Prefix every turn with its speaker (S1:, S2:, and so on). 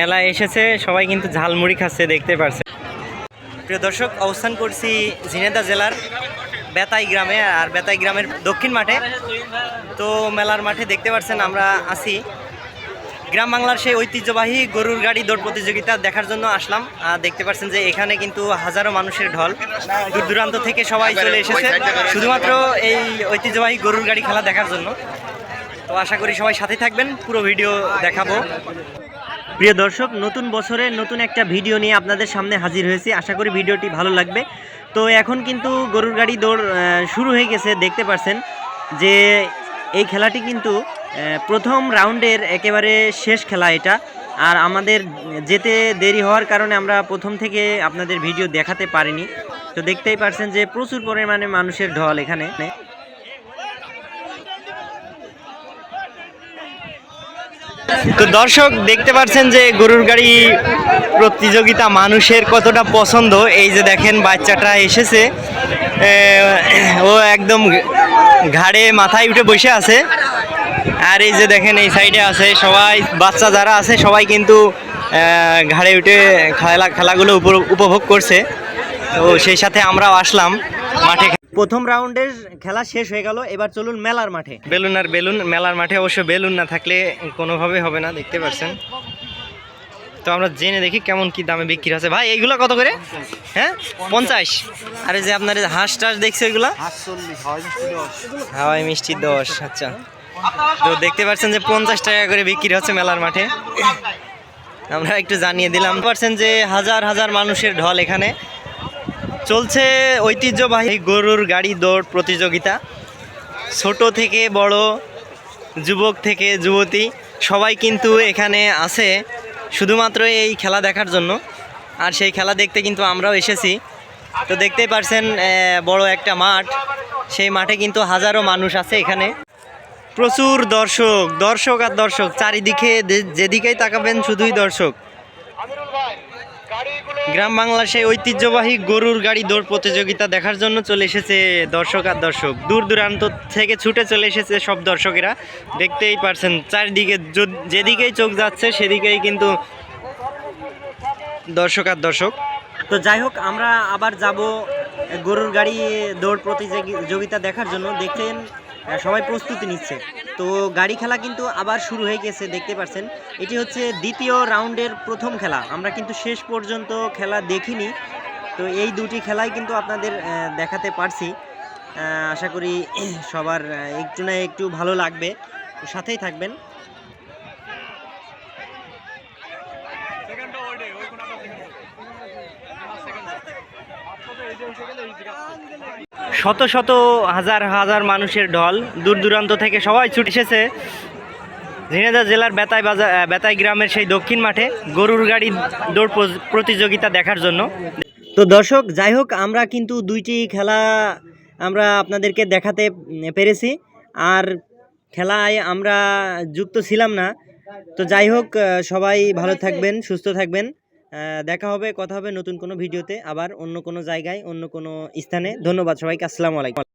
S1: মেলায় এসেছে, সবাই কিন্তু ঝালমুড়ি খাচ্ছে, দেখতে পারছে। প্রিয় দর্শক, অবস্থান করছি ঝিনেদা জেলার বেতাই গ্রামে, আর বেতাই গ্রামের দক্ষিণ মাঠে। তো মেলার মাঠে দেখতে পাচ্ছেন আমরা আছি। গ্রাম বাংলার সেই ঐতিহ্যবাহী গরুর গাড়ি দৌড় প্রতিযোগিতা দেখার জন্য আসলাম। আর দেখতে পাচ্ছেন যে এখানে কিন্তু হাজারো মানুষের ঢল। দূর দূরান্ত থেকে সবাই চলে এসেছে, শুধুমাত্র এই ঐতিহ্যবাহী গরুর গাড়ি খেলা দেখার জন্য। তো আশা করি সবাই সাথে থাকবেন, পুরো ভিডিও দেখাবো। প্রিয় দর্শক, নতুন বছরে নতুন একটা ভিডিও নিয়ে আপনাদের সামনে হাজির হয়েছি। আশা করি ভিডিওটি ভালো লাগবে। তো এখন কিন্তু গরুর গাড়ি দৌড় শুরু হয়ে গেছে, দেখতে পাচ্ছেন যে এই খেলাটি কিন্তু প্রথম রাউন্ডের একেবারে শেষ খেলা এটা। আর আমাদের যেতে দেরি হওয়ার কারণে আমরা প্রথম থেকে আপনাদের ভিডিও দেখাতে পারিনি। তো দেখতেই পারছেন যে প্রচুর পরিমাণে মানুষের ঢল এখানে। তো দর্শক, দেখতে পাচ্ছেন যে গরুর গাড়ি প্রতিযোগিতা মানুষের কতটা পছন্দ। এই যে দেখেন, বাচ্চাটা এসেছে। ও একদম ঘাড়ে মাথায় উঠে বসে আছে। আর এই যে দেখেন, এই সাইডে আছে সবাই। বাচ্চা যারা আছে, সবাই কিন্তু ঘাড়ে উঠে খেলা, খেলাগুলো উপভোগ করছে। তো সেই সাথে আমরাও আসলাম মাঠে প্রথম রাউন্ডের খেলা শেষ হয়ে গেল, এবার চলুন মেলার মাঠে। বেলুন আর বেলুন, মেলার মাঠে অবশ্য বেলুন না থাকলে কোনোভাবে হবে না, দেখতে পাচ্ছেন। তো আমরা জেনে দেখি কেমন কি দামে বিক্রি আছে ভাই, এইগুলো কত করে? হ্যাঁ? পঞ্চাশ। আরে যে আপনার হাঁস টাস দেখছে এগুলা? হাওয়াই মিষ্টি দশ আচ্ছা। তো দেখতে পাচ্ছেন যে পঞ্চাশ টাকা করে বিক্রি হচ্ছে মেলার মাঠে। আমরা একটু জানিয়ে দিলাম। পারছেন যে হাজার হাজার মানুষের ঢল এখানে। চলছে ঐতিহ্যবাহী গরুর গাড়ি দৌড় প্রতিযোগিতা। ছোট থেকে বড়, যুবক থেকে যুবতী, সবাই কিন্তু এখানে আছে শুধুমাত্র এই খেলা দেখার জন্য। আর সেই খেলা দেখতে কিন্তু আমরাও এসেছি। তো দেখতেই পারছেন বড় একটা মাঠ। সেই মাঠে কিন্তু হাজারো মানুষ আছে এখানে। প্রচুর দর্শক দর্শক আর দর্শক, চারিদিকে যেদিকেই তাকাবেন শুধুই দর্শক। গ্রাম বাংলার সেই ঐতিহ্যবাহী গরুর গাড়ি দৌড় প্রতিযোগিতা দেখার জন্য চলে এসেছে দর্শক আর দর্শক। দূর দূরান্ত থেকে ছুটে চলে এসেছে সব দর্শকেরা। দেখতেই পারছেন চারিদিকে যেদিকেই চোখ যাচ্ছে সেদিকেই কিন্তু দর্শক আর দর্শক। তো যাই হোক আমরা আবার যাব গরুর গাড়ি দৌড় প্রতিযোগিতা দেখার জন্য। দেখছেন আহ, সবাই প্রস্তুতি নিচ্ছে। তো গাড়ি খেলা কিন্তু আবার শুরু হয়ে গেছে, দেখতে পাচ্ছেন এটি হচ্ছে দ্বিতীয় রাউন্ডের প্রথম খেলা। আমরা কিন্তু শেষ পর্যন্ত খেলা দেখিনি। তো এই দুটি খেলাই কিন্তু আপনাদের দেখাতে পারছি। আশা করি সবার একটু না একটু ভালো লাগবে। সাথেই থাকবেন। শত শত হাজার হাজার মানুষের ঢল দূর দূরান্ত থেকে সবাই ছুটে এসেছে। ঝিনেদা জেলার বেতাই বাজার বেতাই গ্রামের সেই দক্ষিণ মাঠে গরুর গাড়ি দৌড় প্রতিযোগিতা দেখার জন্য। তো দর্শক, যাই হোক, আমরা কিন্তু দুইটি খেলা আমরা আপনাদেরকে দেখাতে পেরেছি। আর খেলায় আমরা যুক্ত ছিলাম না। তো যাই হোক সবাই ভালো থাকবেন, সুস্থ থাকবেন। দেখা হবে, কথা হবে নতুন কোনো ভিডিওতে, আবার অন্য কোনো জায়গায়, অন্য কোনো স্থানে। ধন্যবাদ সবাইকে, আসসালামু আলাইকুম।